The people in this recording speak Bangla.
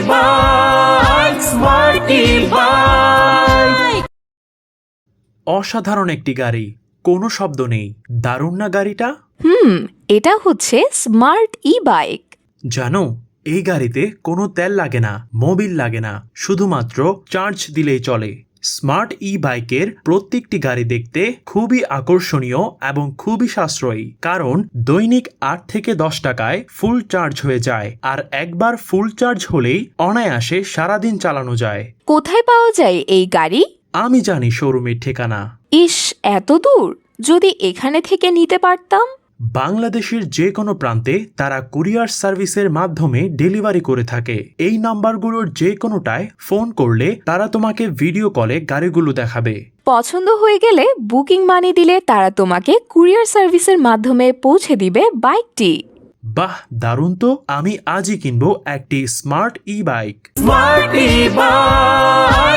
বাইক স্মার্ট বাইক অসাধারণ একটি গাড়ি। কোনো শব্দ নেই। দারুণ না গাড়িটা? হুম এটা হচ্ছে স্মার্ট ই বাইক জানো এই গাড়িতে কোনো তেল লাগে না মোবিল লাগে না। শুধুমাত্র চার্জ দিলেই চলে। স্মার্ট ই বাইকের প্রত্যেকটি গাড়ি দেখতে খুবই আকর্ষণীয় এবং খুবই সাশ্রয়ী। কারণ দৈনিক আট থেকে দশ টাকায় ফুল চার্জ হয়ে যায় আর একবার ফুল চার্জ হলেই অনায়াসে সারাদিন চালানো যায়। কোথায় পাওয়া যায় এই গাড়ি? আমি জানি শোরুমের ঠিকানা। ইস এত দূর! যদি এখানে থেকে নিতে পারতাম? বাংলাদেশের যে কোনো প্রান্তে তারা কুরিয়ার সার্ভিসের মাধ্যমে ডেলিভারি করে থাকে। এই নাম্বারগুলোর যে কোনোটায় ফোন করলে তারা তোমাকে ভিডিও কলে গাড়িগুলো দেখাবে। পছন্দ হয়ে গেলে বুকিং মানি দিলে তারা তোমাকে কুরিয়ার সার্ভিসের মাধ্যমে পৌঁছে দিবে বাইকটি। বাহ দারুণ তো। আমি আজই কিনবো একটি smart e bike smart e bike